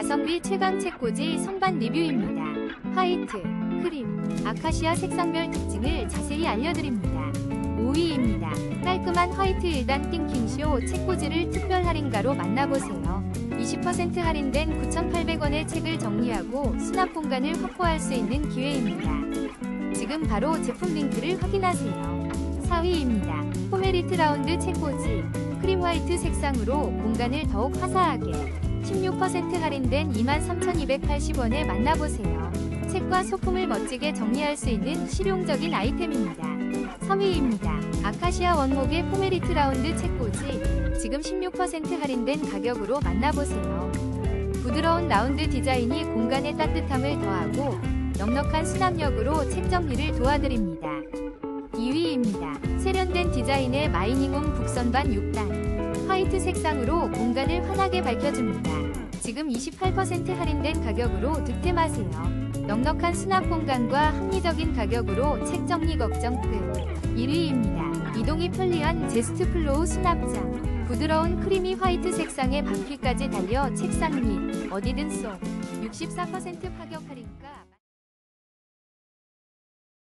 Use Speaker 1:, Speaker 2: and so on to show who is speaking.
Speaker 1: 가성비 최강 책꽂이 선반 리뷰입니다. 화이트, 크림, 아카시아 색상별 특징을 자세히 알려드립니다. 5위입니다. 깔끔한 화이트 1단 띵킹쇼 책꽂이를 특별 할인가로 만나보세요. 20% 할인된 9,800원의 책을 정리하고 수납 공간을 확보할 수 있는 기회입니다. 지금 바로 제품 링크를 확인하세요. 4위입니다. 포메리트 라운드 책꽂이 크림 화이트 색상으로 공간을 더욱 화사하게 16% 할인된 23,280원에 만나보세요. 책과 소품을 멋지게 정리할 수 있는 실용적인 아이템입니다. 3위입니다. 아카시아 원목의 포메리트 라운드 책꽂이 지금 16% 할인된 가격으로 만나보세요. 부드러운 라운드 디자인이 공간에 따뜻함을 더하고 넉넉한 수납력으로 책 정리를 도와드립니다. 2위입니다. 세련된 디자인의 마이닝홈 북선반 6단 화이트 색상으로 공간을 환하게 밝혀줍니다. 지금 28% 할인된 가격으로 득템하세요. 넉넉한 수납 공간과 합리적인 가격으로 책 정리 걱정 끝. 1위입니다. 이동이 편리한 제스트 플로우 수납장. 부드러운 크리미 화이트 색상의 바퀴까지 달려 책상 및 어디든 쏙. 64% 파격 할인가.